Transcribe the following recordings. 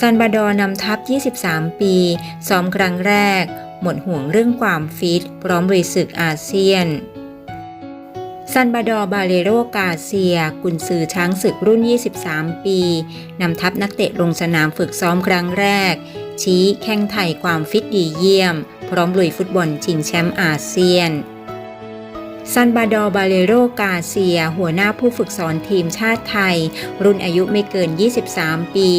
ซันบาดอร์นำทัพ 23 ปี ซ้อมครั้งแรก หมดห่วงเรื่องความฟิต พร้อมลุยศึกอาเซียน ซันบาดอร์บาเลโรกาเซีย กุนซือช้างศึกรุ่น 23 ปี นำทัพนักเตะลงสนามฝึกซ้อมครั้งแรก ชี้แข้งไทยความฟิตดีเยี่ยม พร้อมลุยฟุตบอลชิงแชมป์อาเซียนซันบาดอร์บาเลโรกาเซีย หัวหน้าผู้ฝึกสอนทีมชาติไทย รุ่นอายุไม่เกิน 23 ปี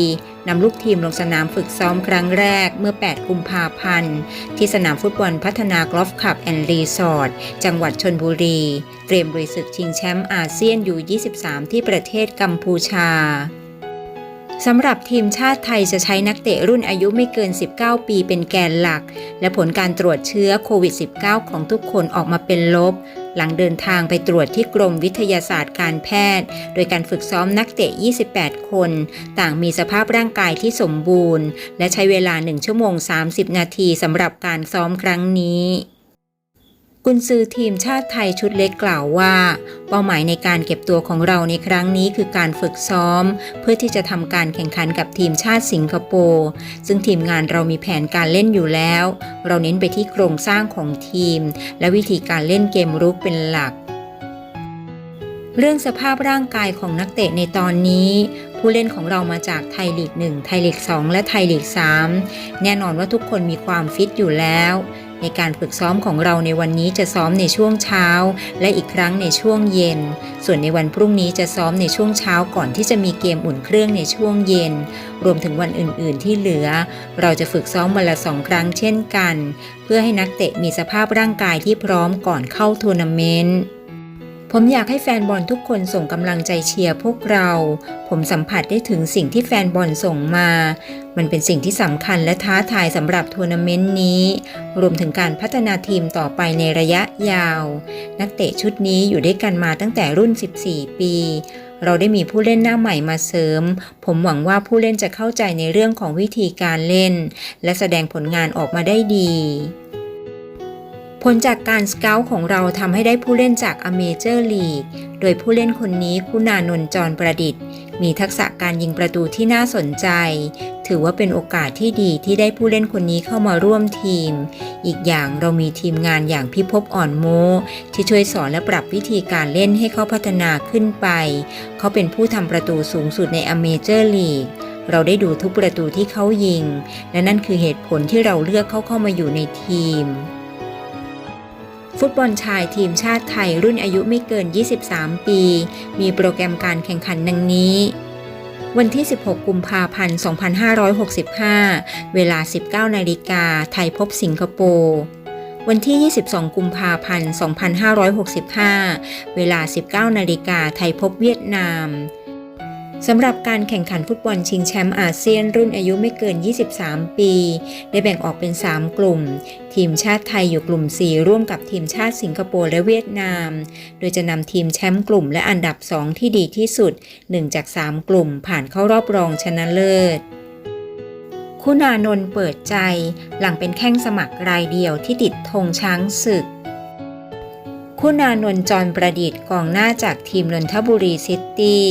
นำลูกทีมลงสนามฝึกซ้อมครั้งแรกเมื่อ 8 กุมภาพันธ์ ที่สนามฟุตบอลพัฒนากอล์ฟคลับแอนด์รีสอร์ทจังหวัดชนบุรี เตรียมลุยศึกชิงแชมป์อาเซียนยู23 ที่ประเทศกัมพูชา สำหรับทีมชาติไทยจะใช้นักเตะรุ่นอายุไม่เกิน 19 ปีเป็นแกนหลัก และผลการตรวจเชื้อโควิด -19 ของทุกคนออกมาเป็นลบ หลังเดินทางไปตรวจที่กรมวิทยาศาสตร์การแพทย์ โดยการฝึกซ้อมนักเตะ 28 คน ต่างมีสภาพร่างกายที่สมบูรณ์ และใช้เวลา 1 ชั่วโมง 30 นาทีสำหรับการซ้อมครั้งนี้ กุนซือทีมชาติไทยชุดเล็กกล่าวว่า เป้าหมายในการเก็บตัวของเราในครั้งนี้คือการฝึกซ้อม เพื่อที่จะทำการแข่งขันกับทีมชาติสิงคโปร์ซึ่งทีมงานเรามีแผนการเล่นอยู่แล้ว เราเน้นไปที่โครงสร้างของทีม และวิธีการเล่นเกมรุกเป็นหลัก เรื่องสภาพร่างกายของนักเตะในตอนนี้ผู้เล่นของเรามาจากไทยลีก 1 ไทยลีก 2 และไทยลีก 3 แน่นอนว่าทุกคนมีความฟิตอยู่แล้ว ในการฝึกซ้อมของเราในวันนี้จะซ้อมในช่วงเช้า และอีกครั้งในช่วงเย็น ส่วนในวันพรุ่งนี้จะซ้อมในช่วงเช้าก่อนที่จะมีเกมอุ่นเครื่องในช่วงเย็น รวมถึงวันอื่น ๆ ที่เหลือ เราจะฝึกซ้อมวันละสองครั้งเช่นกัน เพื่อให้นักเตะมีสภาพร่างกายที่พร้อมก่อนเข้าทัวร์นาเมนต์ ผมอยากให้แฟนบอลทุกคนส่งกำลังใจเชียร์พวกเรา ผมสัมผัสได้ถึงสิ่งที่แฟนบอลส่งมา มันเป็นสิ่งที่สำคัญและท้าทายสำหรับทัวร์นาเมนต์นี้ รวมถึงการพัฒนาทีมต่อไปในระยะยาว นักเตะชุดนี้อยู่ด้วยกันมาตั้งแต่รุ่น 14 ปี เราได้มีผู้เล่นหน้าใหม่มาเสริม ผมหวังว่าผู้เล่นจะเข้าใจในเรื่องของวิธีการเล่น และแสดงผลงานออกมาได้ดี ผลจากการสเกลของเราทำให้ได้ผู้เล่นจากอเมเจอร์ลีก โดยผู้เล่นคนนี้คุณานนท์จรประดิษฐ์ มีทักษะการยิงประตูที่น่าสนใจ ถือว่าเป็นโอกาสที่ดีที่ได้ผู้เล่นคนนี้เข้ามาร่วมทีม อีกอย่างเรามีทีมงานอย่างพิภพอ่อนโม ที่ช่วยสอนและปรับวิธีการเล่นให้เขาพัฒนาขึ้นไป เขาเป็นผู้ทำประตูสูงสุดในอเมเจอร์ลีกเราได้ดูทุกประตูที่เขายิง และนั่นคือเหตุผลที่เราเลือกเขาเข้ามาอยู่ในทีม ฟุตบอลชายทีมชาติไทยรุ่นอายุไม่เกิน 23 ปี มีโปรแกรมการแข่งขันดังนี้ วันที่ 16 กุมภาพันธ์ 2565 เวลา 19 นาฬิกา ไทยพบสิงคโปร์วันที่ 22 กุมภาพันธ์ 2565 เวลา 19 นาฬิกา ไทยพบเวียดนาม สำหรับการแข่งขันฟุตบอลชิงแชมป์อาเซียนรุ่นอายุไม่เกิน 23 ปี ได้แบ่งออกเป็น 3 กลุ่ม ทีมชาติไทยอยู่กลุ่ม 4 ร่วมกับทีมชาติสิงคโปร์และเวียดนาม โดยจะนำทีมแชมป์กลุ่มและอันดับ 2 ที่ดีที่สุด 1 จาก 3 กลุ่ม ผ่านเข้ารอบรองชนะเลิศคุณานนท์เปิดใจ หลังเป็นแข้งสมัครรายเดียวที่ติดธงช้างศึก คุณานนท์จรประดิษฐ์กองหน้าจากทีมนนทบุรีซิตี้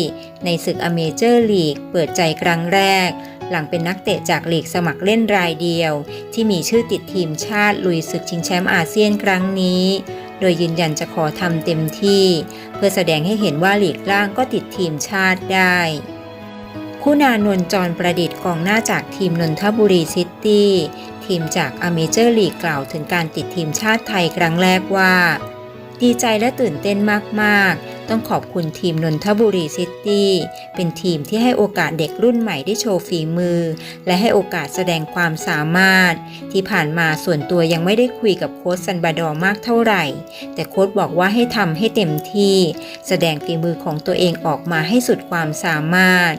ในศึกอเมเจอร์ลีกเปิดใจครั้งแรก หลังเป็นนักเตะจากลีกสมัครเล่นรายเดียว ที่มีชื่อติดทีมชาติลุยศึกชิงแชมป์อาเซียนครั้งนี้ โดยยืนยันจะขอทำเต็มที่ เพื่อแสดงให้เห็นว่าลีกล่างก็ติดทีมชาติได้คุณานนท์จรประดิษฐ์กองหน้าจากทีมนนทบุรีซิตี้ ทีมจากอเมเจอร์ลีกกล่าวถึงการติดทีมชาติไทยครั้งแรกว่า ดีใจและตื่นเต้นมากๆ ต้องขอบคุณทีมนนทบุรีซิตี้ เป็นทีมที่ให้โอกาสเด็กรุ่นใหม่ได้โชว์ฝีมือ และให้โอกาสแสดงความสามารถ ที่ผ่านมาส่วนตัวยังไม่ได้คุยกับโค้ชซันบาดอมากเท่าไหร่ แต่โค้ชบอกว่าให้ทำให้เต็มที่ แสดงฝีมือของตัวเองออกมาให้สุดความสามารถ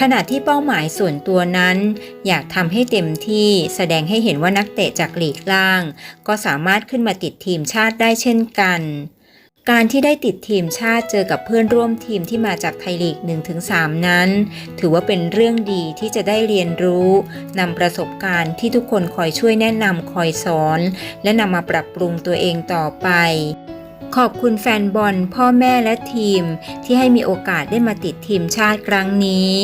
ขณะที่เป้าหมายส่วนตัวนั้น อยากทำให้เต็มที่แสดงให้เห็นว่านักเตะจากหลีกล่าง ก็สามารถขึ้นมาติดทีมชาติได้เช่นกัน การที่ได้ติดทีมชาติเจอกับเพื่อนร่วมทีมที่มาจากไทยลีก 1-3 นั้น ถือว่าเป็นเรื่องดีที่จะได้เรียนรู้นำประสบการณ์ที่ทุกคนคอยช่วยแนะนำคอยสอน และนำมาปรับปรุงตัวเองต่อไป ขอบคุณแฟนบอลพ่อแม่และทีม ที่ให้มีโอกาสได้มาติดทีมชาติครั้งนี้